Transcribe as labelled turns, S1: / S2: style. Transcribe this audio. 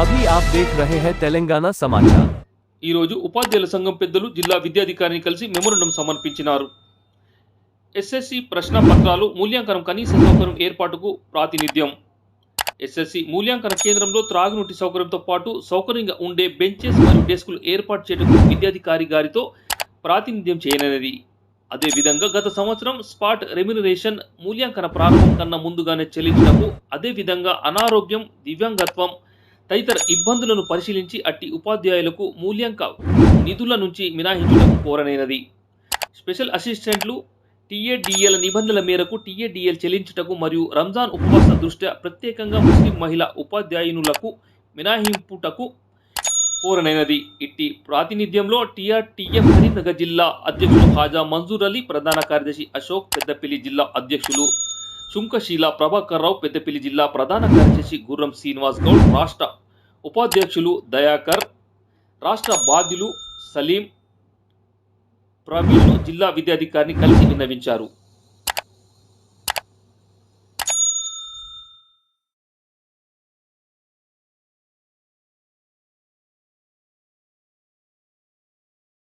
S1: అభి ఆప్ దేఖ్ రహే హై తెలంగాణ సమాచార్
S2: ఈ రోజు ఉపాధ్యాయుల సంఘం పెద్దలు జిల్లా విద్యాధికారిని కలిసి మెమోరండం సమర్పించినారు. ఎస్ఎస్సి ప్రశ్న పత్రాలు మూల్యాంకనం కనీస సౌకర్యం ఏర్పాటుకు ప్రాతినిధ్యం. ఎస్ఎస్సి మూల్యాంకన కేంద్రంలో త్రాగునీటి సౌకర్యంతో పాటు సౌకర్యంగా ఉండే బెంచెస్ మరియు డెస్కులు ఏర్పాటు చేయడం విద్యాధికారి గారితో ప్రాతినిధ్యం చేయనది అదేవిధంగా గత సంవత్సరం స్పాట్ రెమ్యునరేషన్ మూల్యాంకన ప్రారంభం కన్నా ముందుగానే చెల్లించినకు అదేవిధంగా అనారోగ్యం దివ్యాంగత్వం తదితర ఇబ్బందులను పరిశీలించి అట్టి ఉపాధ్యాయులకు మూల్యాంక నిధుల నుంచి మినహాయించడం కోరనైనది. స్పెషల్ అసిస్టెంట్లు టీఏడిఎల్ నిబంధనల మేరకు టీఏడిఎల్ చెల్లించుటకు మరియు రంజాన్ ఉపవాస దృష్ట్యా ప్రత్యేకంగా ముస్లిం మహిళా ఉపాధ్యాయునులకు మినహాయింపుటకు కోరనైనది. ఇట్టి ప్రాతినిధ్యంలో టీఆర్టీఎఫ్ కరీంనగర్ జిల్లా అధ్యక్షులు హాజా మంజూర్ అలీ ప్రధాన కార్యదర్శి అశోక్ పెద్దపల్లి జిల్లా అధ్యక్షులు శుంకశీల ప్రభాకర్ రావు పెద్దపల్లి జిల్లా ప్రధాన కార్యదర్శి గుర్రం శ్రీనివాస్ గౌడ్ రాష్ట్ర ఉపాధ్యక్షులు దయాకర్ రాష్ట్ర బాధ్యులు సలీం ప్రవీణ్ జిల్లా విద్యాధికారిని కలిసి విన్నవించారు.